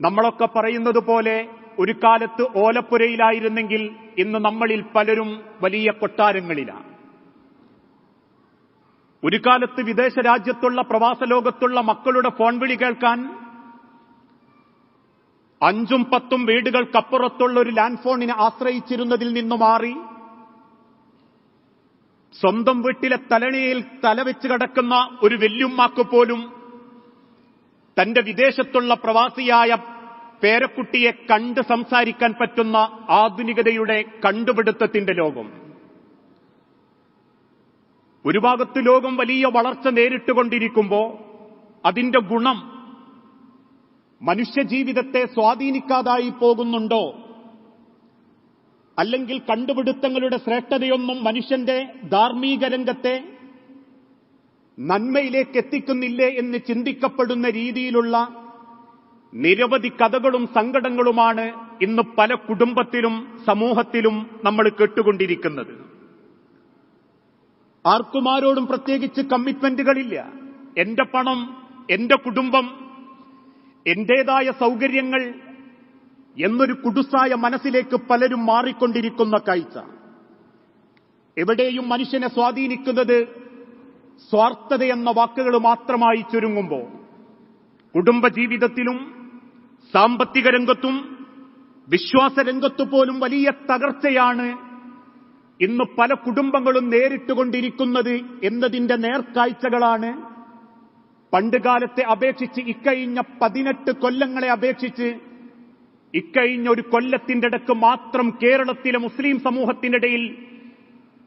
നമ്മളൊക്കെ പറയുന്നത് പോലെ ഒരു കാലത്ത് ഓലപ്പുരയിലായിരുന്നെങ്കിൽ ഇന്ന് നമ്മളിൽ പലരും വലിയ കൊട്ടാരങ്ങളിലാണ്. ഒരു കാലത്ത് വിദേശ രാജ്യത്തുള്ള പ്രവാസ ലോകത്തുള്ള മക്കളുടെ ഫോൺ വിളി കേൾക്കാൻ അഞ്ചും പത്തും വീടുകൾക്കപ്പുറത്തുള്ള ഒരു ലാൻഡ് ഫോണിനെ ആശ്രയിച്ചിരുന്നതിൽ നിന്നു മാറി സ്വന്തം വീട്ടിലെ തലണിയിൽ തലവെച്ച് കിടക്കുന്ന ഒരു വെല്ലുമ്മാക്ക് പോലും തന്റെ വിദേശത്തുള്ള പ്രവാസിയായ പേരക്കുട്ടിയെ കണ്ട് സംസാരിക്കാൻ പറ്റുന്ന ആധുനികതയുടെ കണ്ടുപിടുത്തത്തിന്റെ ലോകം. ഒരു ഭാഗത്ത് ലോകം വലിയ വളർച്ച നേരിട്ടുകൊണ്ടിരിക്കുമ്പോ അതിന്റെ ഗുണം മനുഷ്യജീവിതത്തെ സ്വാധീനിക്കാതായി പോകുന്നുണ്ടോ? അല്ലെങ്കിൽ കണ്ടുപിടുത്തങ്ങളുടെ ശ്രേഷ്ഠതയൊന്നും മനുഷ്യന്റെ ധാർമ്മിക രംഗത്തെ നന്മയിലേക്ക് എത്തിക്കുന്നില്ലേ എന്ന് ചിന്തിക്കപ്പെടുന്ന രീതിയിലുള്ള നിരവധി കഥകളും സങ്കടങ്ങളുമാണ് ഇന്ന് പല കുടുംബത്തിലും സമൂഹത്തിലും നമ്മൾ കേട്ടുകൊണ്ടിരിക്കുന്നത്. ആർക്കുമാരോടും പ്രത്യേകിച്ച് കമ്മിറ്റ്മെന്റുകളില്ല. എന്റെ പണം എന്റെ കുടുംബം എന്റേതായ സൗകര്യങ്ങൾ എന്നൊരു കുടുസായ മനസ്സിലേക്ക് പലരും മാറിക്കൊണ്ടിരിക്കുന്ന കാഴ്ച. എവിടെയും മനുഷ്യനെ സ്വാധീനിക്കുന്നത് സ്വാർത്ഥത എന്ന വാക്കുകൾ മാത്രമായി ചുരുങ്ങുമ്പോൾ കുടുംബജീവിതത്തിലും സാമ്പത്തിക രംഗത്തും വിശ്വാസരംഗത്തു പോലും വലിയ തകർച്ചയാണ് ഇന്ന് പല കുടുംബങ്ങളും നേരിട്ടുകൊണ്ടിരിക്കുന്നത് എന്നതിന്റെ നേർക്കാഴ്ചകളാണ്. പണ്ടുകാലത്തെ അപേക്ഷിച്ച് ഇക്കഴിഞ്ഞ പതിനെട്ട് കൊല്ലങ്ങളെ അപേക്ഷിച്ച് ഇക്കഴിഞ്ഞ ഒരു കൊല്ലത്തിന്റെ ഇടയ്ക്ക് മാത്രം കേരളത്തിലെ മുസ്ലിം സമൂഹത്തിനിടയിൽ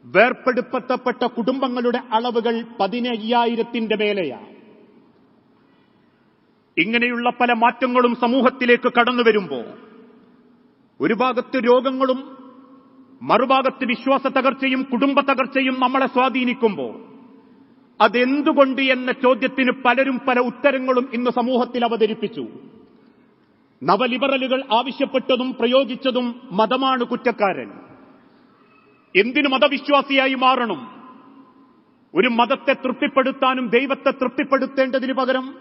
വേർപ്പെടുത്തപ്പെട്ട കുടുംബങ്ങളുടെ അളവുകൾ പതിനയ്യായിരത്തിന്റെ മേലെയാണ്. ഇങ്ങനെയുള്ള പല മാറ്റങ്ങളും സമൂഹത്തിലേക്ക് കടന്നു വരുമ്പോൾ ഒരു ഭാഗത്ത് രോഗങ്ങളും മറുഭാഗത്ത് വിശ്വാസ തകർച്ചയും കുടുംബ തകർച്ചയും നമ്മളെ സ്വാധീനിക്കുമ്പോൾ അതെന്തുകൊണ്ട് എന്ന ചോദ്യത്തിന് പലരും പല ഉത്തരങ്ങളും ഇന്ന് സമൂഹത്തിൽ അവതരിപ്പിച്ചു. നവലിബറലുകൾ ആവശ്യപ്പെട്ടതും പ്രയോഗിച്ചതും മതമാണ് കുറ്റക്കാരൻ. എന്തിനു മതവിശ്വാസിയായി മാറണം? ഒരു മതത്തെ തൃപ്തിപ്പെടുത്താനും ദൈവത്തെ തൃപ്തിപ്പെടുത്തേണ്ടതിന് പകരം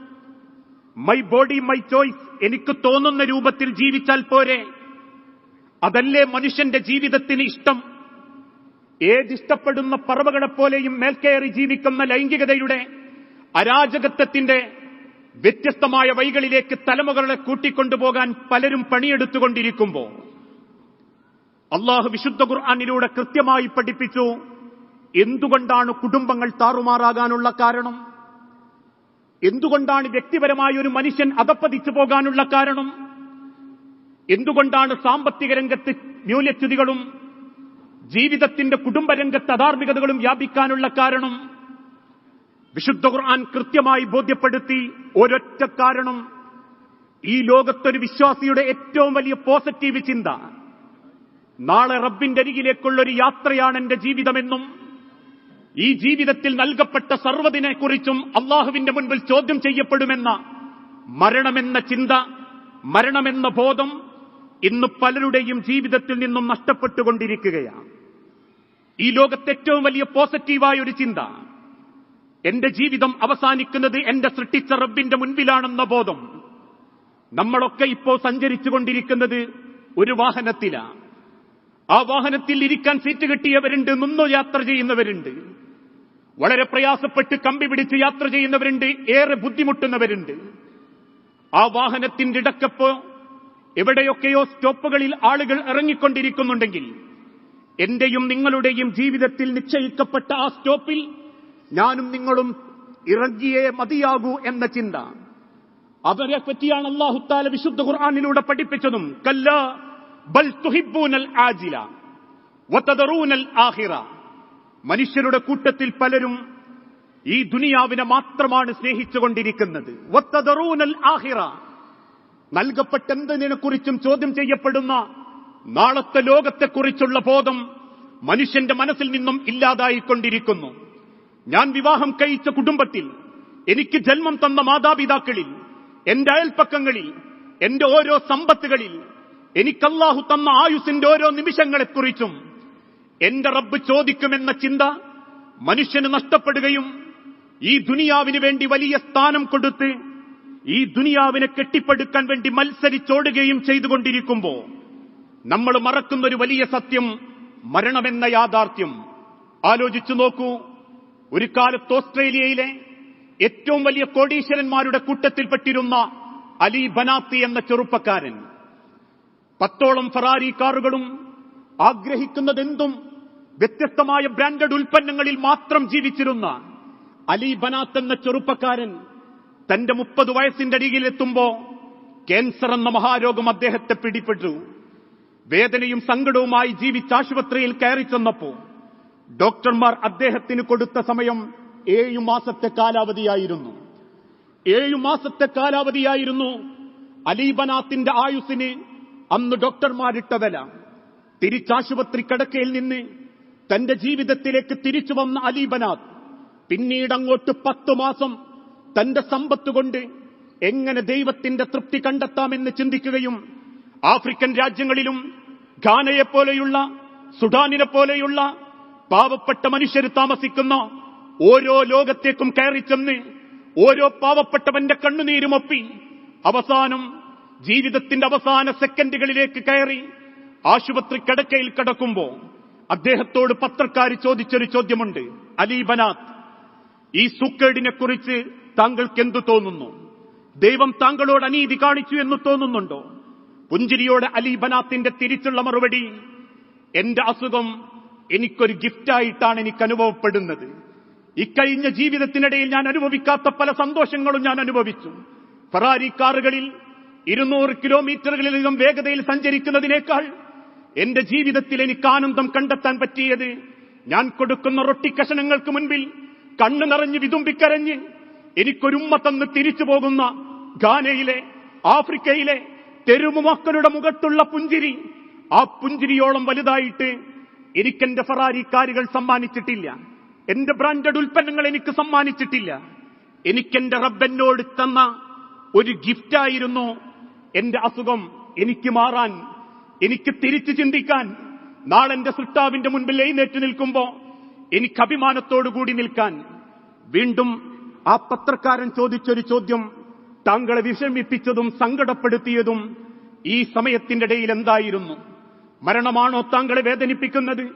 മൈ ബോഡി മൈ ചോയ്സ് എനിക്ക് തോന്നുന്ന രൂപത്തിൽ ജീവിച്ചാൽ പോരെ? അതല്ലേ മനുഷ്യന്റെ ജീവിതത്തിന് ഇഷ്ടം? ഏതിഷ്ടപ്പെടുന്ന പറവകളെപ്പോലെയും മേൽക്കയറി ജീവിക്കുന്ന ലൈംഗികതയുടെ അരാജകത്വത്തിന്റെ വ്യത്യസ്തമായ വൈകളിലേക്ക് തലമുറകളെ കൂട്ടിക്കൊണ്ടുപോകാൻ പലരും പണിയെടുത്തുകൊണ്ടിരിക്കുമ്പോൾ അള്ളാഹു വിശുദ്ധ ഖുർആാനിലൂടെ കൃത്യമായി പഠിപ്പിച്ചു. എന്തുകൊണ്ടാണ് കുടുംബങ്ങൾ താറുമാറാകാനുള്ള കാരണം? എന്തുകൊണ്ടാണ് വ്യക്തിപരമായ ഒരു മനുഷ്യൻ അകപ്പതിച്ചു പോകാനുള്ള കാരണം? എന്തുകൊണ്ടാണ് സാമ്പത്തിക രംഗത്ത് ന്യൂനച്യുതികളും ജീവിതത്തിന്റെ കുടുംബരംഗത്ത് അധാർമികതകളും വ്യാപിക്കാനുള്ള കാരണം? വിശുദ്ധ ഖുർആൻ കൃത്യമായി ബോധ്യപ്പെടുത്തി ഒരൊറ്റ കാരണം. ഈ ലോകത്തൊരു വിശ്വാസിയുടെ ഏറ്റവും വലിയ പോസിറ്റീവ് ചിന്ത നാളെ റബ്ബിന്റെ അരികിലേക്കുള്ള ഒരു യാത്രയാണ് എന്റെ ജീവിതമെന്നും ഈ ജീവിതത്തിൽ നൽകപ്പെട്ട സർവതിനെക്കുറിച്ചും അള്ളാഹുവിന്റെ മുൻപിൽ ചോദ്യം ചെയ്യപ്പെടുമെന്ന മരണമെന്ന ചിന്ത മരണമെന്ന ബോധം ഇന്ന് പലരുടെയും ജീവിതത്തിൽ നിന്നും നഷ്ടപ്പെട്ടുകൊണ്ടിരിക്കുകയാണ്. ഈ ലോകത്തെ ഏറ്റവും വലിയ പോസിറ്റീവായ ഒരു ചിന്ത എന്റെ ജീവിതം അവസാനിക്കുന്നത് എന്റെ സൃഷ്ടിച്ച റബ്ബിന്റെ മുൻപിലാണെന്ന ബോധം. നമ്മളൊക്കെ ഇപ്പോൾ സഞ്ചരിച്ചുകൊണ്ടിരിക്കുന്നത് ഒരു വാഹനത്തിലാണ്. ആ വാഹനത്തിൽ ഇരിക്കാൻ സീറ്റ് കിട്ടിയവരുണ്ട് നിന്നു യാത്ര ചെയ്യുന്നവരുണ്ട്. വളരെ പ്രയാസപ്പെട്ട് കമ്പി പിടിച്ച് യാത്ര ചെയ്യുന്നവരുണ്ട് ഏറെ ബുദ്ധിമുട്ടുന്നവരുണ്ട്. ആ വാഹനത്തിന്റെ ഇടക്കപ്പോ എവിടെയൊക്കെയോ സ്റ്റോപ്പുകളിൽ ആളുകൾ ഇറങ്ങിക്കൊണ്ടിരിക്കുന്നുണ്ടെങ്കിൽ എന്റെയും നിങ്ങളുടെയും ജീവിതത്തിൽ നിശ്ചയിക്കപ്പെട്ട ആ സ്റ്റോപ്പിൽ ഞാനും നിങ്ങളും ഇറങ്ങിയേ മതിയാകൂ എന്ന ചിന്ത. അവരെ പറ്റിയാണ് അള്ളാഹുത്താല വിശുദ്ധ ഖുർആാനിലൂടെ പഠിപ്പിച്ചതും. കല്ല ബൽ ആഹിറ. മനുഷ്യരുടെ കൂട്ടത്തിൽ പലരും ഈ ദുനിയാവിനെ മാത്രമാണ് സ്നേഹിച്ചുകൊണ്ടിരിക്കുന്നത്. വത്തദറൂനൽ ആഹിറ. നൽകപ്പെട്ട എന്തിനെക്കുറിച്ചും ചോദ്യം ചെയ്യപ്പെടുന്ന നാളത്തെ ലോകത്തെക്കുറിച്ചുള്ള ബോധം മനുഷ്യന്റെ മനസ്സിൽ നിന്നും ഇല്ലാതായിക്കൊണ്ടിരിക്കുന്നു. ഞാൻ വിവാഹം കഴിച്ച കുടുംബത്തിൽ എനിക്ക് ജന്മം തന്ന മാതാപിതാക്കളിൽ എന്റെ അയൽപ്പക്കങ്ങളിൽ എന്റെ ഓരോ സമ്പത്തുകളിൽ എനിക്കല്ലാഹു തന്ന ആയുസിന്റെ ഓരോ നിമിഷങ്ങളെക്കുറിച്ചും എന്റെ റബ്ബ് ചോദിക്കുമെന്ന ചിന്ത മനുഷ്യന് നഷ്ടപ്പെടുകയും ഈ ദുനിയാവിന് വേണ്ടി വലിയ സ്ഥാനം കൊടുത്ത് ഈ ദുനിയാവിനെ കെട്ടിപ്പടുക്കാൻ വേണ്ടി മത്സരിച്ചോടുകയും ചെയ്തുകൊണ്ടിരിക്കുമ്പോ നമ്മൾ മറക്കുന്ന ഒരു വലിയ സത്യം മരണമെന്ന യാഥാർത്ഥ്യം. ആലോചിച്ചു നോക്കൂ. ഒരു കാലത്ത് ഓസ്ട്രേലിയയിലെ ഏറ്റവും വലിയ കോടീശ്വരന്മാരുടെ കൂട്ടത്തിൽപ്പെട്ടിരുന്ന അലി ബനാത്തി എന്ന ചെറുപ്പക്കാരൻ പത്തോളം ഫറാരി കാറുകളും ആഗ്രഹിക്കുന്നതെന്തും വ്യത്യസ്തമായ ബ്രാൻഡഡ് ഉൽപ്പന്നങ്ങളിൽ മാത്രം ജീവിച്ചിരുന്ന അലി ബനാത്ത് എന്ന ചെറുപ്പക്കാരൻ തന്റെ മുപ്പത് വയസ്സിന്റെ അരികിലെത്തുമ്പോ ക്യാൻസർ എന്ന മഹാരോഗം അദ്ദേഹത്തെ പിടിപെട്ടു. വേദനയും സങ്കടവുമായി ജീവിച്ച് ആശുപത്രിയിൽ കയറി ചെന്നപ്പോ ഡോക്ടർമാർ അദ്ദേഹത്തിന് കൊടുത്ത സമയം ഏഴു മാസത്തെ കാലാവധിയായിരുന്നു. ഏഴു മാസത്തെ കാലാവധിയായിരുന്നു അലീബനാത്തിന്റെ ആയുസിന് അന്ന് ഡോക്ടർമാരിട്ട വില തിരിച്ചാശുപത്രി കിടക്കയിൽ നിന്ന് തന്റെ ജീവിതത്തിലേക്ക് തിരിച്ചു വന്ന അലീബനാഥ് പിന്നീട് അങ്ങോട്ട് പത്തു മാസം തന്റെ സമ്പത്ത് കൊണ്ട് എങ്ങനെ ദൈവത്തിന്റെ തൃപ്തി കണ്ടെത്താമെന്ന് ചിന്തിക്കുകയും ആഫ്രിക്കൻ രാജ്യങ്ങളിലും ഘാനയെപ്പോലെയുള്ള സുഡാനിനെ പോലെയുള്ള പാവപ്പെട്ട മനുഷ്യർ താമസിക്കുന്ന ഓരോ ലോകത്തേക്കും കയറി ചെന്ന് ഓരോ പാവപ്പെട്ടവന്റെ കണ്ണുനീരുമൊപ്പി അവസാനം ജീവിതത്തിന്റെ അവസാന സെക്കൻഡുകളിലേക്ക് കയറി ആശുപത്രി കിടക്കയിൽ കിടക്കുമ്പോ അദ്ദേഹത്തോട് പത്രക്കാർ ചോദിച്ചൊരു ചോദ്യമുണ്ട് അലി ബനാത്ത് ഈ സുക്കേടിനെ കുറിച്ച് താങ്കൾക്ക് എന്തു തോന്നുന്നു? ദൈവം താങ്കളോട് അനീതി കാണിച്ചു എന്ന് തോന്നുന്നുണ്ടോ? പുഞ്ചിരിയോടെ അലീബനാത്തിന്റെ തിരിച്ചുള്ള മറുപടി എന്റെ അസുഖം എനിക്കൊരു ഗിഫ്റ്റായിട്ടാണ് എനിക്ക് അനുഭവപ്പെടുന്നത്. ഇക്കഴിഞ്ഞ ജീവിതത്തിനിടയിൽ ഞാൻ അനുഭവിക്കാത്ത പല സന്തോഷങ്ങളും ഞാൻ അനുഭവിച്ചു. ഫറാരി കാറുകളിൽ ഇരുന്നൂറ് കിലോമീറ്ററുകളിലധികം വേഗതയിൽ സഞ്ചരിക്കുന്നതിനേക്കാൾ എന്റെ ജീവിതത്തിൽ എനിക്ക് ആനന്ദം കണ്ടെത്താൻ പറ്റിയത് ഞാൻ കൊടുക്കുന്ന റൊട്ടിക്കഷണങ്ങൾക്ക് മുൻപിൽ കണ്ണു നിറഞ്ഞ് വിതുമ്പിക്കരഞ്ഞ് എനിക്കൊരുമ്മ തന്ന് തിരിച്ചു പോകുന്ന ഗാനയിലെ ആഫ്രിക്കയിലെ തെരുവ് മക്കളുടെ മുഖത്തുള്ള പുഞ്ചിരി ആ പുഞ്ചിരിയോളം വലുതായിട്ട് എനിക്കെന്റെ ഫറാരി കാരുകൾ സമ്മാനിച്ചിട്ടില്ല. എന്റെ ബ്രാൻഡഡ് ഉൽപ്പന്നങ്ങൾ എനിക്ക് സമ്മാനിച്ചിട്ടില്ല. എനിക്കെന്റെ റബ്ബനോട് തന്ന ഒരു ഗിഫ്റ്റായിരുന്നു എന്റെ അസുഖം എനിക്ക് മാറാൻ എനിക്ക് തിരിച്ചു ചിന്തിക്കാൻ നാളെ എന്റെ സൃഷ്ടാവിന്റെ മുൻപിൽ എഴുന്നേറ്റ് നിൽക്കുമ്പോ എനിക്ക് അഭിമാനത്തോടുകൂടി നിൽക്കാൻ വീണ്ടും ആ പത്രക്കാരൻ ചോദിച്ചൊരു ചോദ്യം താങ്കളെ വിഷമിപ്പിച്ചതും സങ്കടപ്പെടുത്തിയതും ഈ സമയത്തിന്റെ ഇടയിൽ എന്തായിരുന്നു? മരണമാണോ താങ്കളെ വേദനിപ്പിക്കുന്നത്?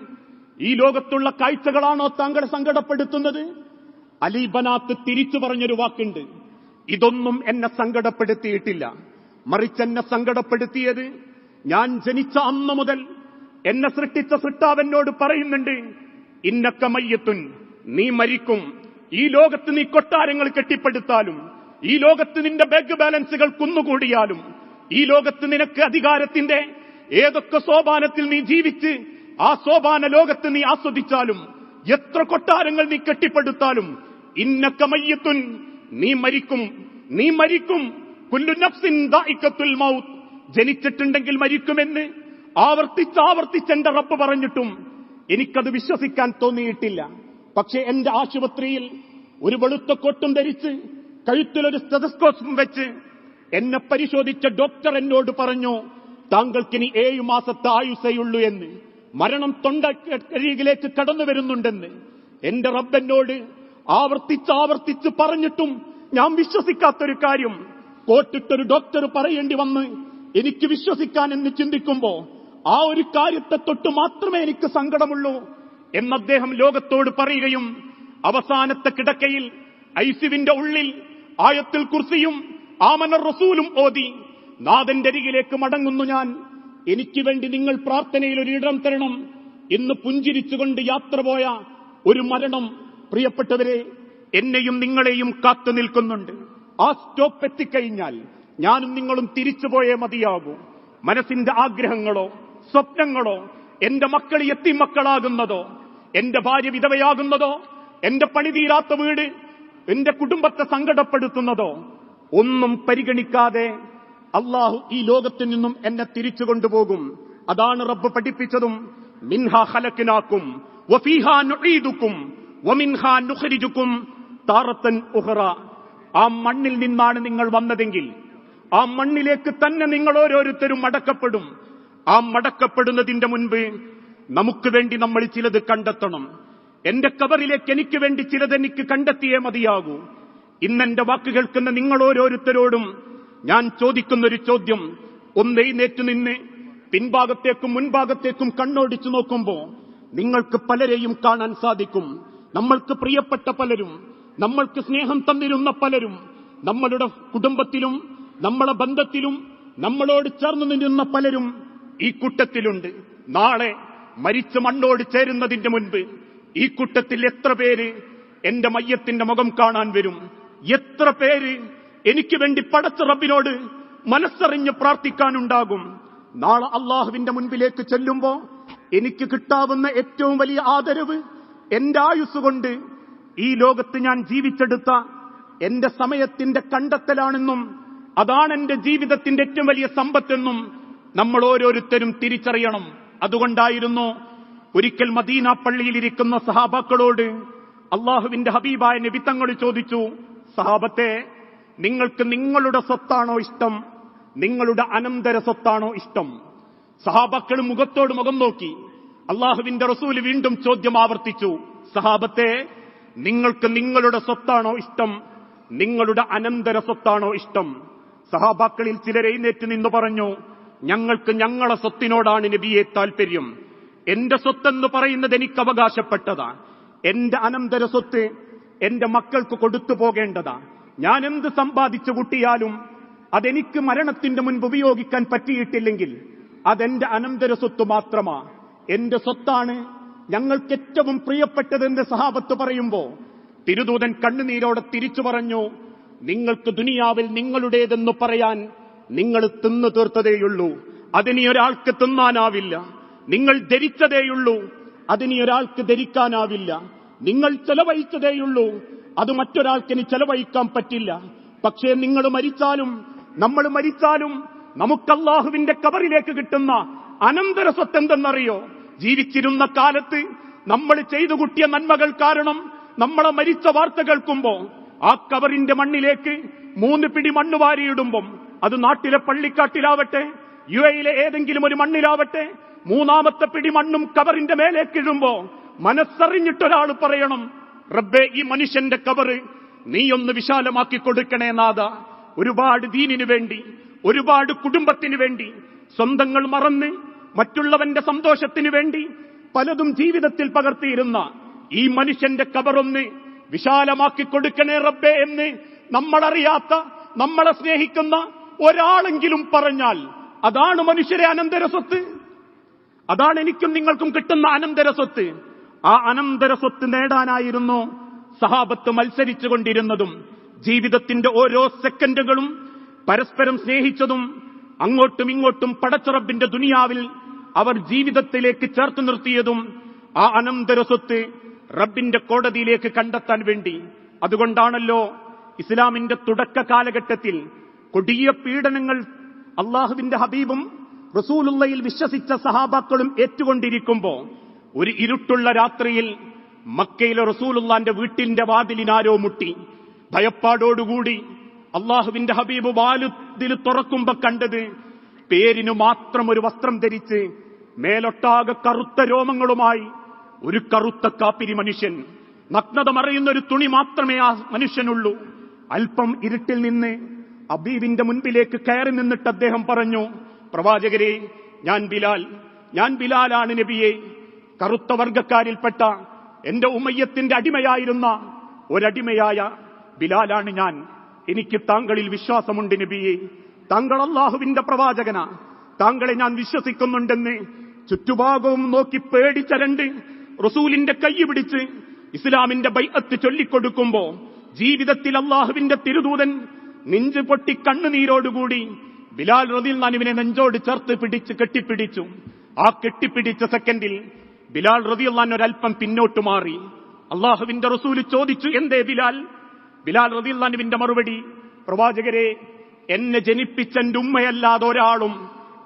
ഈ ലോകത്തുള്ള കാഴ്ചകളാണോ താങ്കളെ സങ്കടപ്പെടുത്തുന്നത്? അലീബനാത്ത് തിരിച്ചു പറഞ്ഞൊരു വാക്കുണ്ട്. ഇതൊന്നും എന്നെ സങ്കടപ്പെടുത്തിയിട്ടില്ല. മറിച്ചെന്നെ സങ്കടപ്പെടുത്തിയത്. ഞാൻ ജനിച്ച അന്ന് മുതൽ എന്നെ സൃഷ്ടിച്ച സൃഷ്ടാവെന്നോട് പറയുന്നുണ്ട് ഇന്നക്ക മയ്യത്തുൻ നീ മരിക്കും. ഈ ലോകത്ത് നീ കൊട്ടാരങ്ങൾ കെട്ടിപ്പടുത്താലും ഈ ലോകത്ത് നിന്റെ ബാങ്ക് ബാലൻസുകൾ കുന്നുകൂടിയാലും ഈ ലോകത്ത് നിനക്ക് അധികാരത്തിന്റെ ഏതൊക്കെ സോപാനത്തിൽ നീ ജീവിച്ച് ആ സോപാന ലോകത്ത് നീ ആസ്വദിച്ചാലും എത്ര കൊട്ടാരങ്ങൾ നീ കെട്ടിപ്പടുത്താലും ഇന്നക്ക മയ്യത്തുൻ നീ മരിക്കും. നീ മരിക്കും. നഫ്സിൻ മൗത്ത്. ജനിച്ചിട്ടുണ്ടെങ്കിൽ മരിക്കുമെന്ന് ആവർത്തിച്ച് എന്റെ റബ്ബ് പറഞ്ഞിട്ടും എനിക്കത് വിശ്വസിക്കാൻ തോന്നിയിട്ടില്ല. പക്ഷെ എന്റെ ആശുപത്രിയിൽ ഒരു വെളുത്ത കൊട്ടും ധരിച്ച് കഴുത്തിലൊരു സ്റ്റെതസ്കോപ്പും വെച്ച് എന്നെ പരിശോധിച്ച ഡോക്ടർ എന്നോട് പറഞ്ഞു താങ്കൾക്കിനി ഏഴു മാസത്തെ ആയുസേയുള്ളൂ എന്ന്. മരണം തൊണ്ട കഴിയിലേക്ക് കടന്നു വരുന്നുണ്ടെന്ന്. എന്റെ റബ്ബെന്നോട് ആവർത്തിച്ച് ആവർത്തിച്ച് പറഞ്ഞിട്ടും ഞാൻ വിശ്വസിക്കാത്തൊരു കാര്യം. കോട്ടിട്ടൊരു ഡോക്ടർ പറയേണ്ടി വന്ന് എനിക്ക് വിശ്വസിക്കാൻ എന്ന് ചിന്തിക്കുമ്പോ ആ ഒരു കാര്യത്തെ തൊട്ട് മാത്രമേ എനിക്ക് സങ്കടമുള്ളൂ എന്ന് അദ്ദേഹം ലോകത്തോട് പറയുകയും അവസാനത്തെ കിടക്കയിൽ ഐസിവിന്റെ ഉള്ളിൽ ആയത്തിൽ കുർസിയും ആമന റസൂലും ഓതി നാഥന്റെ അരികിലേക്ക് മടങ്ങുന്നു ഞാൻ. എനിക്ക് വേണ്ടി നിങ്ങൾ പ്രാർത്ഥനയിൽ ഒരു ഇടം തരണം. എന്ന് പുഞ്ചിരിച്ചുകൊണ്ട് യാത്ര പോയ ഒരു മരണം. പ്രിയപ്പെട്ടവരെ എന്നെയും നിങ്ങളെയും കാത്തു നിൽക്കുന്നുണ്ട്. ആ സ്റ്റോപ്പ് എത്തിക്കഴിഞ്ഞാൽ ഞാനും നിങ്ങളും തിരിച്ചുപോയേ മതിയാകൂ. മനസ്സിന്റെ ആഗ്രഹങ്ങളോ സ്വപ്നങ്ങളോ എന്റെ മക്കൾ എത്തിമക്കളാകുന്നതോ എന്റെ ഭാര്യ വിധവയാകുന്നതോ എന്റെ പണി തീരാത്ത വീട് എന്റെ കുടുംബത്തെ സങ്കടപ്പെടുത്തുന്നതോ ഒന്നും പരിഗണിക്കാതെ അള്ളാഹു ഈ ലോകത്തിൽ നിന്നും എന്നെ തിരിച്ചു കൊണ്ടുപോകും. അതാണ് റബ്ബ് പഠിപ്പിച്ചതും. മിൻഹ ഹലക്കിനാക്കും വഫീഹാ നുഹീദുക്കും വമിൻഹാ നുഹരിജുക്കും താറത്തൻ ഉഹറ ആ മണ്ണിൽ നിന്നാണ് നിങ്ങൾ വന്നതെങ്കിൽ ആ മണ്ണിലേക്ക് തന്നെ നിങ്ങൾ ഓരോരുത്തരും മടക്കപ്പെടും. ആ മടക്കപ്പെടുന്നതിന്റെ മുൻപ് നമുക്ക് വേണ്ടി നമ്മൾ ചിലത് കണ്ടെത്തണം. എന്റെ കവറിലേക്ക് എനിക്ക് വേണ്ടി ചിലത് എനിക്ക് കണ്ടെത്തിയേ മതിയാകൂ. ഇന്നെന്റെ വാക്ക് കേൾക്കുന്ന നിങ്ങൾ ഓരോരുത്തരോടും ഞാൻ ചോദിക്കുന്നൊരു ചോദ്യം. ഒന്ന് എഴുന്നേറ്റ് നിന്ന് പിൻഭാഗത്തേക്കും മുൻഭാഗത്തേക്കും കണ്ണോടിച്ചു നോക്കുമ്പോൾ നിങ്ങൾക്ക് പലരെയും കാണാൻ സാധിക്കും. നമ്മൾക്ക് പ്രിയപ്പെട്ട പലരും നമ്മൾക്ക് സ്നേഹം തന്നിരുന്ന പലരും നമ്മളുടെ കുടുംബത്തിലും നമ്മളെ ബന്ധത്തിലും നമ്മളോട് ചേർന്ന് നിന്നിരുന്ന പലരും ഈ കൂട്ടത്തിലുണ്ട്. നാളെ മരിച്ച മണ്ണോട് ചേരുന്നതിന്റെ മുൻപ് ഈ കൂട്ടത്തിൽ എത്ര പേര് എന്റെ മയ്യത്തിന്റെ മുഖം കാണാൻ വരും? എത്ര പേര് എനിക്ക് വേണ്ടി പടച്ച റബ്ബിനോട് മനസ്സറിഞ്ഞ് പ്രാർത്ഥിക്കാനുണ്ടാകും? നാളെ അള്ളാഹുവിന്റെ മുൻപിലേക്ക് ചെല്ലുമ്പോ എനിക്ക് കിട്ടാവുന്ന ഏറ്റവും വലിയ ആദരവ് എന്റെ ആയുസ് കൊണ്ട് ഈ ലോകത്ത് ഞാൻ ജീവിച്ചെടുത്ത എന്റെ സമയത്തിന്റെ കണ്ടെത്തലാണെന്നും അതാണ് എന്റെ ജീവിതത്തിന്റെ ഏറ്റവും വലിയ സമ്പത്തെന്നും നമ്മൾ ഓരോരുത്തരും തിരിച്ചറിയണം. അതുകൊണ്ടായിരുന്നു ഒരിക്കൽ മദീന പള്ളിയിലിരിക്കുന്ന സഹാബാക്കളോട് അള്ളാഹുവിന്റെ ഹബീബായ നിബിത്തങ്ങൾ ചോദിച്ചു സഹാബത്തെ നിങ്ങൾക്ക് നിങ്ങളുടെ സ്വത്താണോ ഇഷ്ടം? നിങ്ങളുടെ അനന്തര സ്വത്താണോ ഇഷ്ടം? സഹാബാക്കൾ മുഖത്തോട് മുഖം നോക്കി. അള്ളാഹുവിന്റെ റസൂൽ വീണ്ടും ചോദ്യം ആവർത്തിച്ചു സഹാബത്തെ നിങ്ങൾക്ക് നിങ്ങളുടെ സ്വത്താണോ ഇഷ്ടം? നിങ്ങളുടെ അനന്തര സ്വത്താണോ ഇഷ്ടം? സഹാബാക്കളിൽ ചിലരെ നേറ്റ് നിന്ന് പറഞ്ഞു ഞങ്ങൾക്ക് ഞങ്ങളെ സ്വത്തിനോടാണ് നബിയെ താൽപര്യം. എന്റെ സ്വത്തെന്ന് പറയുന്നത് എനിക്ക് അവകാശപ്പെട്ടതാ. എന്റെ അനന്തര സ്വത്ത് എന്റെ മക്കൾക്ക് കൊടുത്തു പോകേണ്ടതാ. ഞാൻ എന്ത് സമ്പാദിച്ചു കൂട്ടിയാലും അതെനിക്ക് മരണത്തിന്റെ മുൻപ് ഉപയോഗിക്കാൻ പറ്റിയിട്ടില്ലെങ്കിൽ അതെന്റെ അനന്തര സ്വത്ത് മാത്രമാ. എന്റെ സ്വത്താണ് ഞങ്ങൾക്ക് ഏറ്റവും പ്രിയപ്പെട്ടതെന്ന് സഹാബത്ത് പറയുമ്പോ തിരുദൂതൻ കണ്ണുനീരോടെ തിരിച്ചു പറഞ്ഞു നിങ്ങൾക്ക് ദുനിയാവിൽ നിങ്ങളുടേതെന്ന് പറയാൻ നിങ്ങൾ തിന്നു തീർത്തതേയുള്ളൂ. അതിനി ഒരാൾക്ക് തിന്നാനാവില്ല. നിങ്ങൾ ധരിച്ചതേയുള്ളൂ. അതിനി ഒരാൾക്ക് ധരിക്കാനാവില്ല. നിങ്ങൾ ചെലവഴിച്ചതേയുള്ളൂ. അത് മറ്റൊരാൾക്കിനി ചെലവഴിക്കാൻ പറ്റില്ല. പക്ഷേ നിങ്ങൾ മരിച്ചാലും നമ്മൾ മരിച്ചാലും നമുക്ക് അള്ളാഹുവിന്റെ കബറിലേക്ക് കിട്ടുന്ന അനന്തര സ്വത്ത് എന്തെന്നറിയോ? ജീവിച്ചിരുന്ന കാലത്ത് നമ്മൾ ചെയ്തു കുട്ടിയ നന്മകൾ കാരണം നമ്മളെ മരിച്ച വാർത്ത കേൾക്കുമ്പോ ആ കവറിന്റെ മണ്ണിലേക്ക് മൂന്ന് പിടി മണ്ണ് വാരിയിടുമ്പം അത് നാട്ടിലെ പള്ളിക്കാട്ടിലാവട്ടെ യു എയിലെ ഏതെങ്കിലും ഒരു മണ്ണിലാവട്ടെ മൂന്നാമത്തെ പിടി മണ്ണും കവറിന്റെ മേലേക്ക് ഇഴുമ്പോ മനസ്സറിഞ്ഞിട്ടൊരാൾ പറയണം റബ്ബെ ഈ മനുഷ്യന്റെ കവറ് നീയൊന്ന് വിശാലമാക്കി കൊടുക്കണേ നാഥ. ഒരുപാട് ദീനിനു വേണ്ടി ഒരുപാട് കുടുംബത്തിനു വേണ്ടി സ്വന്തങ്ങൾ മറന്ന് മറ്റുള്ളവന്റെ സന്തോഷത്തിനു വേണ്ടി പലതും ജീവിതത്തിൽ പകർത്തിയിരുന്ന ഈ മനുഷ്യന്റെ കബറൊന്ന് വിശാലമാക്കി കൊടുക്കണേ റബ്ബേ എന്ന് നമ്മളറിയാത്ത നമ്മളെ സ്നേഹിക്കുന്ന ഒരാളെങ്കിലും പറഞ്ഞാൽ അതാണ് മനുഷ്യരെ അനന്തരസ്വത്ത്. അതാണ് എനിക്കും നിങ്ങൾക്കും കിട്ടുന്ന അനന്തരസ്വത്ത്. ആ അനന്തരസ്വത്ത് നേടാനായിരുന്നു സഹാബത്ത് മത്സരിച്ചു കൊണ്ടിരുന്നതും ജീവിതത്തിന്റെ ഓരോ സെക്കൻഡുകളും പരസ്പരം സ്നേഹിച്ചതും അങ്ങോട്ടും ഇങ്ങോട്ടും പടച്ചുറബിന്റെ ദുനിയാവിൽ അവർ ജീവിതത്തിലേക്ക് ചേർത്ത് നിർത്തിയതും ആ അനന്തര സ്വത്ത് റബ്ബിന്റെ കോടതിയിലേക്ക് കണ്ടെത്താൻ വേണ്ടി. അതുകൊണ്ടാണല്ലോ ഇസ്ലാമിന്റെ തുടക്ക കാലഘട്ടത്തിൽ കൊടിയ പീഡനങ്ങൾ അള്ളാഹുവിന്റെ ഹബീബും റസൂലുള്ളയിൽ വിശ്വസിച്ച സഹാബാക്കളും ഏറ്റുകൊണ്ടിരിക്കുമ്പോ ഒരു ഇരുട്ടുള്ള രാത്രിയിൽ മക്കയിലെ റസൂലുള്ളാന്റെ വീട്ടിന്റെ വാതിലിനാരോ മുട്ടി ഭയപ്പാടോടുകൂടി അള്ളാഹുവിന്റെ ഹബീബ് വാലുതിൽ തുറക്കുമ്പോ കണ്ടത് പേരിനു മാത്രം ഒരു വസ്ത്രം ധരിച്ച് മേലൊട്ടാകെ കറുത്ത രോമങ്ങളുമായി ഒരു കറുത്ത കാപ്പിരി മനുഷ്യൻ. നഗ്നത മറയുന്ന ഒരു തുണി മാത്രമേ ആ മനുഷ്യനുള്ളൂ. അല്പം ഇരുട്ടിൽ നിന്ന് അബീബിന്റെ മുൻപിലേക്ക് കയറി നിന്നിട്ട് അദ്ദേഹം പറഞ്ഞു പ്രവാചകരെ ഞാൻ ബിലാൽ. ഞാൻ ബിലാലാണ് നബിയെ. കറുത്ത വർഗക്കാരിൽപ്പെട്ട എന്റെ ഉമ്മയ്യത്തിന്റെ അടിമയായിരുന്ന ഒരടിമയായ ബിലാലാണ് ഞാൻ. എനിക്ക് താങ്കളിൽ വിശ്വാസമുണ്ട് നബിയെ. താങ്കൾ അള്ളാഹുവിന്റെ പ്രവാചകന. താങ്കളെ ഞാൻ വിശ്വസിക്കുന്നുണ്ടെന്ന് ചുറ്റുഭാഗവും നോക്കി പേടിച്ചരണ്ട് റസൂലിന്റെ കൈ പിടിച്ച് ഇസ്ലാമിന്റെ ബൈഅത്ത് ചൊല്ലിക്കൊടുക്കുമ്പോ ജീവിതത്തിൽ അള്ളാഹുവിന്റെ തിരുദൂതൻ നെഞ്ചു പൊട്ടി കണ്ണുനീരോടുകൂടി ബിലാൽ റതിൽ നാനുവിനെ നെഞ്ചോട് ചേർത്ത് പിടിച്ച് കെട്ടിപ്പിടിച്ചു. ആ കെട്ടിപ്പിടിച്ച സെക്കൻഡിൽ ബിലാൽ റതിയുള്ളാൻ ഒരൽപ്പം പിന്നോട്ട് മാറി. അള്ളാഹുവിന്റെ റസൂൽ ചോദിച്ചു എന്തേ ബിലാൽ? ബിലാൽ റതിയുള്ളാനുവിന്റെ മറുപടി പ്രവാചകരെ എന്നെ ജനിപ്പിച്ച എന്റെ ഉമ്മയല്ലാതെ ഒരാളും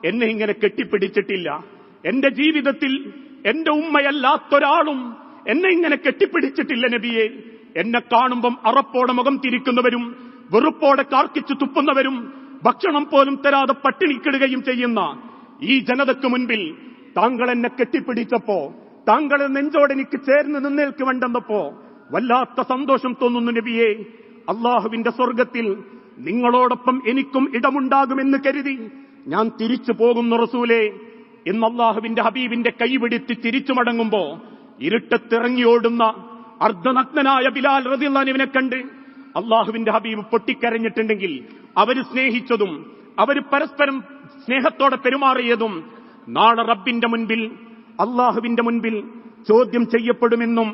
എന്നെ ഇങ്ങനെ കെട്ടിപ്പിടിച്ചിട്ടില്ല. എന്റെ ജീവിതത്തിൽ എന്റെ ഉമ്മയല്ലാത്തൊരാളും എന്നെ ഇങ്ങനെ കെട്ടിപ്പിടിച്ചിട്ടില്ല നബിയെ. എന്നെ കാണുമ്പം അറപ്പോടെ മുഖം തിരിക്കുന്നവരും വെറുപ്പോടെ കാർക്കിച്ചു തുപ്പുന്നവരും ഭക്ഷണം പോലും തരാതെ പട്ടിണിക്കിടുകയും ചെയ്യുന്ന ഈ ജനതയ്ക്ക് മുൻപിൽ താങ്കൾ എന്നെ കെട്ടിപ്പിടിച്ചപ്പോ താങ്കൾ നെഞ്ചോടെ എനിക്ക് ചേർന്ന് നിന്നേൽക്ക് വേണ്ടെന്നപ്പോ വല്ലാത്ത സന്തോഷം തോന്നുന്നു നബിയെ. അള്ളാഹുവിന്റെ സ്വർഗത്തിൽ നിങ്ങളോടൊപ്പം എനിക്കും ഇടമുണ്ടാകുമെന്ന് കരുതി ഞാൻ തിരിച്ചു പോകുന്നു റസൂലേ. എന്ന് അള്ളാഹുവിന്റെ ഹബീബിന്റെ കൈപിടിച്ച് തിരിച്ചു മടങ്ങുമ്പോ ഇരുട്ടത്തിറങ്ങിയോടുന്ന അർദ്ധനഗ്നനായ ബിലാൽ റതിയുള്ളവനെ കണ്ട് അള്ളാഹുവിന്റെ ഹബീബ് പൊട്ടിക്കരഞ്ഞിട്ടുണ്ടെങ്കിൽ അവർ സ്നേഹിച്ചതും അവർ പരസ്പരം സ്നേഹത്തോടെ പെരുമാറിയതും നാളെ റബ്ബിന്റെ മുൻപിൽ അള്ളാഹുവിന്റെ മുൻപിൽ ചോദ്യം ചെയ്യപ്പെടുമെന്നും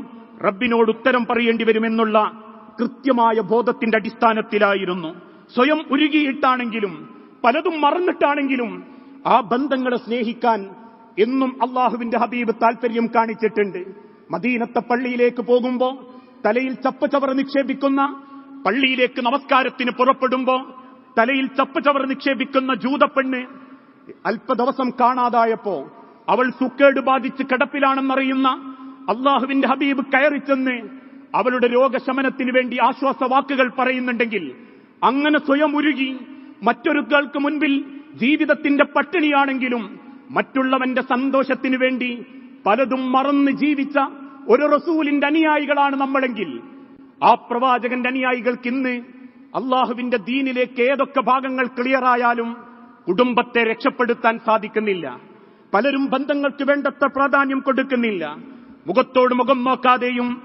റബ്ബിനോട് ഉത്തരം പറയേണ്ടി വരുമെന്നുള്ള കൃത്യമായ ബോധത്തിന്റെ അടിസ്ഥാനത്തിലായിരുന്നു. സ്വയം ഉരുകിയിട്ടാണെങ്കിലും പലതും മറന്നിട്ടാണെങ്കിലും ആ ബന്ധങ്ങളെ സ്നേഹിക്കാൻ എന്നും അള്ളാഹുവിന്റെ ഹബീബ് താൽപര്യം കാണിച്ചിട്ടുണ്ട്. മദീനത്തെ പള്ളിയിലേക്ക് പോകുമ്പോ തലയിൽ ചപ്പചവർ നിക്ഷേപിക്കുന്ന പള്ളിയിലേക്ക് നമസ്കാരത്തിന് പുറപ്പെടുമ്പോ തലയിൽ ചപ്പചവർ നിക്ഷേപിക്കുന്ന ജൂതപ്പെണ്ണ് അല്പ ദിവസം കാണാതായപ്പോ അവൾ സുക്കേട് ബാധിച്ച് കിടപ്പിലാണെന്നറിയുന്ന അള്ളാഹുവിന്റെ ഹബീബ് കയറിച്ചെന്ന് അവളുടെ രോഗശമനത്തിന് വേണ്ടി ആശ്വാസവാക്കുകൾ പറയുന്നുണ്ടെങ്കിൽ അങ്ങനെ സ്വയം ഉരുകി മറ്റൊരുക്കൾക്ക് മുൻപിൽ ജീവിതത്തിന്റെ പട്ടിണിയാണെങ്കിലും മറ്റുള്ളവന്റെ സന്തോഷത്തിനു വേണ്ടി പലതും മറന്ന് ജീവിച്ച ഒരു റസൂലിന്റെ അനുയായികളാണ് നമ്മളെങ്കിൽ ആ പ്രവാചകന്റെ അനുയായികൾക്ക് ഇന്ന് അള്ളാഹുവിന്റെ ദീനിലേക്ക് ഏതൊക്കെ ഭാഗങ്ങൾ ക്ലിയറായാലും കുടുംബത്തെ രക്ഷപ്പെടുത്താൻ സാധിക്കുന്നില്ല. പലരും ബന്ധങ്ങൾക്ക് വേണ്ടത്ര പ്രാധാന്യം കൊടുക്കുന്നില്ല. മുഖത്തോട് മുഖം നോക്കാതെയും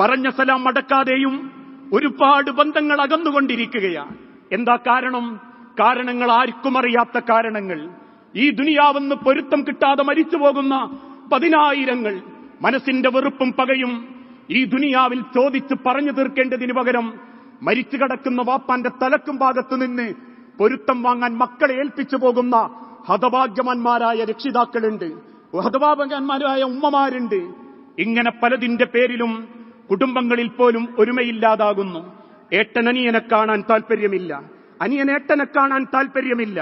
പറഞ്ഞ സലാം അടക്കാതെയും ഒരുപാട് ബന്ധങ്ങൾ അകന്നുകൊണ്ടിരിക്കുകയാണ്. എന്താ കാരണം? കാരണങ്ങൾ ആർക്കും അറിയാത്ത കാരണങ്ങൾ. ഈ ദുനിയാവെന്ന് പൊരുത്തം കിട്ടാതെ മരിച്ചു പോകുന്ന പതിനായിരങ്ങൾ മനസ്സിന്റെ വെറുപ്പും പകയും ഈ ദുനിയാവിൽ ചോദിച്ച് പറഞ്ഞു തീർക്കേണ്ടതിന് പകരം മരിച്ചു കിടക്കുന്ന വാപ്പാന്റെ തലക്കും ഭാഗത്തു നിന്ന് പൊരുത്തം വാങ്ങാൻ മക്കളെ ഏൽപ്പിച്ചു പോകുന്ന ഹതഭാഗ്യവാന്മാരായ രക്ഷിതാക്കളുണ്ട്. ഹതഭാഗ്യവാന്മാരായ ഉമ്മമാരുണ്ട്. ഇങ്ങനെ പലതിന്റെ പേരിലും കുടുംബങ്ങളിൽ പോലും ഒരുമയില്ലാതാകുന്നു. ഏട്ടനനിയനെ കാണാൻ താല്പര്യമില്ല അനിയൻ ഏട്ടനെ കാണാൻ താല്പര്യമില്ല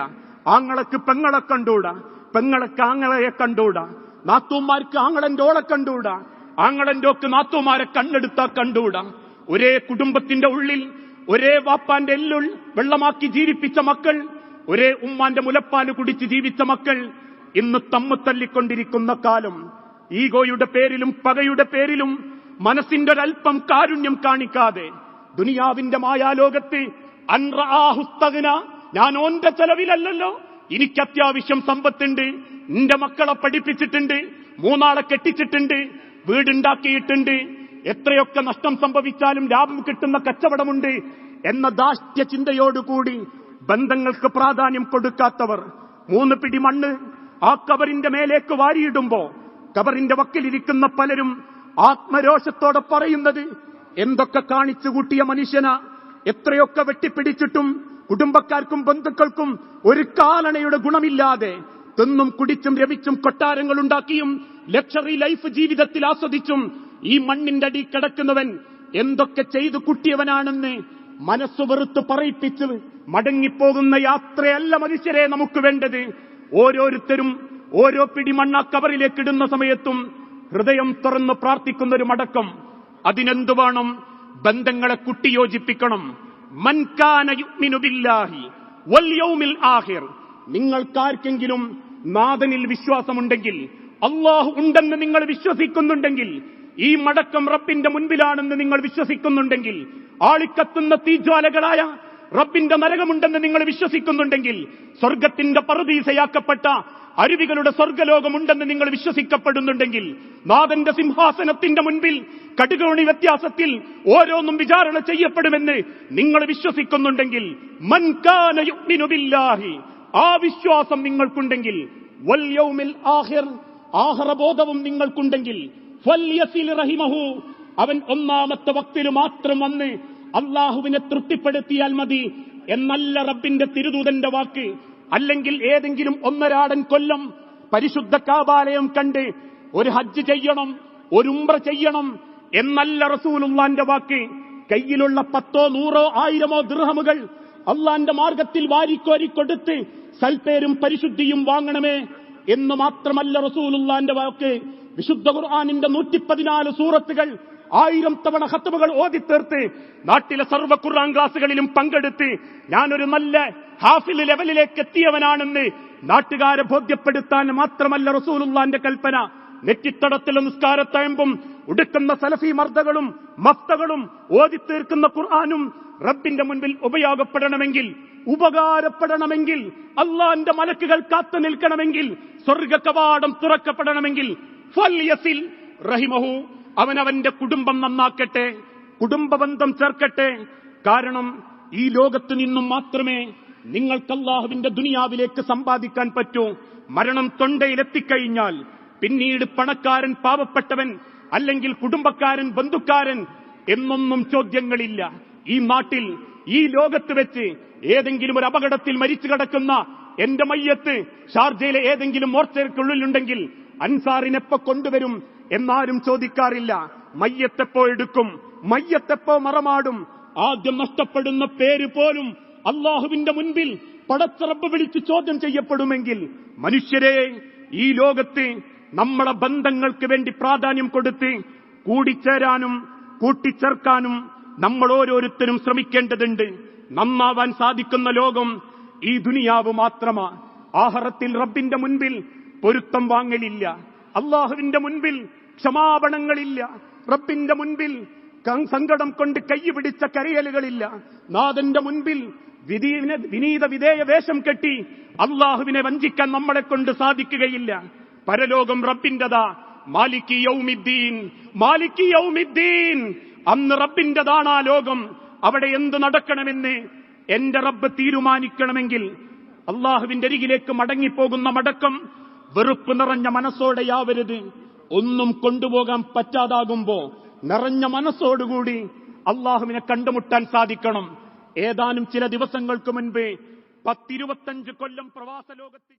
ആങ്ങളക്ക് പെങ്ങളെ കണ്ടൂടാ പെങ്ങളക്ക് ആങ്ങളയെ കണ്ടൂടാ നാത്തൂമാർക്ക് ആങ്ങളന്റെ ഓളെ കണ്ടൂടാ ആങ്ങളന്റെ ഒക്കെ നാത്തൂമാരെ കണ്ണെടുത്താ കണ്ടൂടാ ഒരേ കുടുംബത്തിന്റെ ഉള്ളിൽ ഒരേ വാപ്പാന്റെ എല്ലുൾ വെള്ളമാക്കി ജീവിപ്പിച്ച മക്കൾ ഒരേ ഉമ്മാന്റെ മുലപ്പാൽ കുടിച്ച് ജീവിച്ച മക്കൾ ഇന്ന് തമ്മു തല്ലിക്കൊണ്ടിരിക്കുന്ന കാലം. ഈഗോയുടെ പേരിലും പകയുടെ പേരിലും മനസ്സിന്റെ ഒരൽപ്പം കാരുണ്യം കാണിക്കാതെ ദുനിയാവിന്റെ മായാലോകത്ത് അൻറാഹുസ്തകന ഞാൻ ഓന്റെ ചെലവിലല്ലല്ലോ. എനിക്ക് അത്യാവശ്യം സമ്പത്തുണ്ട്. നിന്റെ മക്കളെ പഠിപ്പിച്ചിട്ടുണ്ട്. മൂന്നാളെ കെട്ടിച്ചിട്ടുണ്ട്. വീടുണ്ടാക്കിയിട്ടുണ്ട്. എത്രയൊക്കെ നഷ്ടം സംഭവിച്ചാലും ലാഭം കിട്ടുന്ന കച്ചവടമുണ്ട് എന്ന ദാഷ്ട്യ ചിന്തയോടുകൂടി ബന്ധങ്ങൾക്ക് പ്രാധാന്യം കൊടുക്കാത്തവർ മൂന്ന് പിടി മണ്ണ് ആ കബറിന്റെ മേലേക്ക് വാരിയിടുമ്പോ കബറിന്റെ വക്കിലിരിക്കുന്ന പലരും ആത്മരോഷത്തോടെ പറയുന്നത് എന്തൊക്കെ കാണിച്ചു കൂട്ടിയ മനുഷ്യന? എത്രയൊക്കെ വെട്ടിപ്പിടിച്ചിട്ടും കുടുംബക്കാർക്കും ബന്ധുക്കൾക്കും ഒരു കാലണയുടെ ഗുണമില്ലാതെ തിന്നും കുടിച്ചും രമിച്ചും കൊട്ടാരങ്ങൾ ഉണ്ടാക്കിയും ലക്ഷറി ലൈഫ് ജീവിതത്തിൽ ആസ്വദിച്ചും ഈ മണ്ണിന്റെ അടി കിടക്കുന്നവൻ എന്തൊക്കെ ചെയ്തു കുട്ടിയവനാണെന്ന് മനസ്സു വെറുത്ത് പറയിപ്പിച്ച് മടങ്ങിപ്പോകുന്ന യാത്രയല്ല മനുഷ്യരെ നമുക്ക് വേണ്ടത്. ഓരോരുത്തരും ഓരോ പിടി മണ്ണ കവറിലേക്ക് ഇടുന്ന സമയത്തും ഹൃദയം തുറന്ന് പ്രാർത്ഥിക്കുന്ന ഒരു മടക്കം. അതിനെന്തു വേണം? ബന്ധങ്ങളെ കുട്ടിയോജിപ്പിക്കണം. മൻകാനുബില്ലാഹി വല്യൗമിൽ ആഹിർ നിങ്ങൾക്കാർക്കെങ്കിലും നാഥനിൽ വിശ്വാസമുണ്ടെങ്കിൽ അള്ളാഹു ഉണ്ടെന്ന് നിങ്ങൾ വിശ്വസിക്കുന്നുണ്ടെങ്കിൽ ഈ മടക്കം റബ്ബിന്റെ മുൻപിലാണെന്ന് നിങ്ങൾ വിശ്വസിക്കുന്നുണ്ടെങ്കിൽ ആളിക്കത്തുന്ന തീജ്വാലകളായ റബ്ബിന്റെ നരകമുണ്ടെന്ന് നിങ്ങൾ വിശ്വസിക്കുന്നുണ്ടെങ്കിൽ സ്വർഗത്തിന്റെ പറുദീസയാക്കപ്പെട്ട അരുവികളുടെ സ്വർഗലോകമുണ്ടെന്ന് നിങ്ങൾ വിശ്വസിക്കപ്പെടുന്നുണ്ടെങ്കിൽ നാഥന്റെ സിംഹാസനത്തിന്റെ മുൻപിൽ കടുകോണി വ്യത്യാസത്തിൽ ഓരോന്നും വിചാരണ ചെയ്യപ്പെടുമെന്ന് നിങ്ങൾ വിശ്വസിക്കുന്നുണ്ടെങ്കിൽ മൻകാന യുഗ്മിനു ബില്ലാഹി ആ വിശ്വാസം നിങ്ങൾക്കുണ്ടെങ്കിൽ വൽ ആഹിർ ആഹ്റബോധവും നിങ്ങൾക്കുണ്ടെങ്കിൽ റഹിമഹു അവൻ ഒന്നാമത്തെ വക്തിൽ മാത്രം വന്ന് അള്ളാഹുവിനെ തൃപ്തിപ്പെടുത്തിയാൽ മതി എന്നല്ല റബ്ബിന്റെ തിരുദൂതന്റെ വാക്ക്. അല്ലെങ്കിൽ ഏതെങ്കിലും ഒന്നരാടൻ കൊല്ലം പരിശുദ്ധ കാബാലയം കണ്ട് ഒരു ഹജ്ജ് ചെയ്യണം ഒരു ഉംറ ചെയ്യണം എന്നല്ല റസൂലുള്ളാന്റെ വാക്ക്. കയ്യിലുള്ള പത്തോ നൂറോ ആയിരമോ ദൃഹമുകൾ അള്ളാന്റെ മാർഗത്തിൽ വാരിക്കോരി കൊടുത്ത് സൽപേരും പരിശുദ്ധിയും വാങ്ങണമേ എന്ന് മാത്രമല്ല റസൂലുള്ളാന്റെ വാക്ക്. വിശുദ്ധ ഖുർആാനിന്റെ നൂറ്റിപ്പതിനാല് സൂറത്തുകൾ ആയിരം തവണ ഓതി ഓതിത്തീർത്ത് നാട്ടിലെ സർവ ഖുർആൻ ക്ലാസുകളിലും പങ്കെടുത്ത് ഞാനൊരു നല്ല ഹാഫിൽ ലെവലിലേക്ക് എത്തിയവനാണെന്ന് നാട്ടുകാരെ ബോധ്യപ്പെടുത്താൻ മാത്രമല്ല റസൂലുള്ളാന്റെ കൽപ്പന. നെറ്റിത്തടത്തിലെ നിസ്കാരത്തയമ്പും ഉടുക്കുന്ന സലഫി മർദ്ദകളും മഫ്തകളും ഓതിത്തീർക്കുന്ന ഖുർആാനും റബ്ബിന്റെ മുൻപിൽ ഉപയോഗപ്പെടണമെങ്കിൽ ഉപകാരപ്പെടണമെങ്കിൽ അള്ളാന്റെ മലക്കുകൾ കാത്തു നിൽക്കണമെങ്കിൽ സ്വർഗ കവാടം തുറക്കപ്പെടണമെങ്കിൽ റഹിമഹു അവൻ അവന്റെ കുടുംബം നന്നാക്കട്ടെ കുടുംബബന്ധം ചേർക്കട്ടെ. കാരണം ഈ ലോകത്ത് നിന്നും മാത്രമേ നിങ്ങൾക്ക് അള്ളാഹുവിന്റെ ദുനിയാവിലേക്ക് സമ്പാദിക്കാൻ പറ്റൂ. മരണം തൊണ്ടയിലെത്തിക്കഴിഞ്ഞാൽ പിന്നീട് പണക്കാരൻ പാവപ്പെട്ടവൻ അല്ലെങ്കിൽ കുടുംബക്കാരൻ ബന്ധുക്കാരൻ എന്നൊന്നും ചോദ്യങ്ങളില്ല. ഈ നാട്ടിൽ ഈ ലോകത്ത് വെച്ച് ഏതെങ്കിലും ഒരു അപകടത്തിൽ മരിച്ചു കിടക്കുന്ന എന്റെ മയ്യത്ത് ഷാർജയിലെ ഏതെങ്കിലും മോർച്ചയ്ക്കുള്ളിലുണ്ടെങ്കിൽ അൻസാറിനെപ്പ കൊണ്ടുവരും. എന്നാരും ചോദിക്കാറില്ല. മയ്യത്തെപ്പോ എടുക്കും? മയ്യത്തെപ്പോ മറമാടും? ആദ്യം നഷ്ടപ്പെടുന്ന പേര് പോലും അള്ളാഹുവിന്റെ മുൻപിൽ പടത്തറപ്പ് വിളിച്ച് ചോദ്യം ചെയ്യപ്പെടുമെങ്കിൽ മനുഷ്യരെ ഈ ലോകത്ത് നമ്മളെ ബന്ധങ്ങൾക്ക് വേണ്ടി പ്രാധാന്യം കൊടുത്ത് കൂടിച്ചേരാനും കൂട്ടിച്ചേർക്കാനും നമ്മൾ ഓരോരുത്തരും ശ്രമിക്കേണ്ടതുണ്ട്. നന്നാവാൻ സാധിക്കുന്ന ലോകം ഈ ദുനിയാവ് മാത്രമാ. ആഹറത്തിൽ റബ്ബിന്റെ മുൻപിൽ പൊരുത്തം വാങ്ങലില്ല. അള്ളാഹുവിന്റെ മുൻപിൽ ക്ഷമാപണങ്ങളില്ല. റബ്ബിന്റെ മുൻപിൽ സങ്കടം കൊണ്ട് കൈ പിടിച്ച കരയലുകളില്ല. നാഥന്റെ മുൻപിൽ വിനീത വിധേയ വേഷം കെട്ടി അള്ളാഹുവിനെ വഞ്ചിക്കാൻ നമ്മളെ കൊണ്ട് സാധിക്കുകയില്ല. പരലോകം റബ്ബിന്റെതാ മാലിക്കി യൗമിദ്ദീൻ മാലിക്കി യൗമിദ്ദീൻ. അന്ന് റബ്ബിന്റെതാണ് ആ ലോകം. അവിടെ എന്ത് നടക്കണമെന്ന് എന്റെ റബ്ബ് തീരുമാനിക്കണമെങ്കിൽ അള്ളാഹുവിന്റെ അരികിലേക്ക് മടങ്ങിപ്പോകുന്ന മടക്കം വെറുപ്പ് നിറഞ്ഞ മനസ്സോടെയാവരുത് ഒന്നും കൊണ്ടുപോകാൻ പറ്റാതാകുമ്പോ നിറഞ്ഞ മനസ്സോടുകൂടി അള്ളാഹുവിനെ കണ്ടുമുട്ടാൻ സാധിക്കണം. ഏതാനും ചില ദിവസങ്ങൾക്ക് മുൻപേ പത്തിരുപത്തഞ്ച് കൊല്ലം പ്രവാസ ലോകത്ത്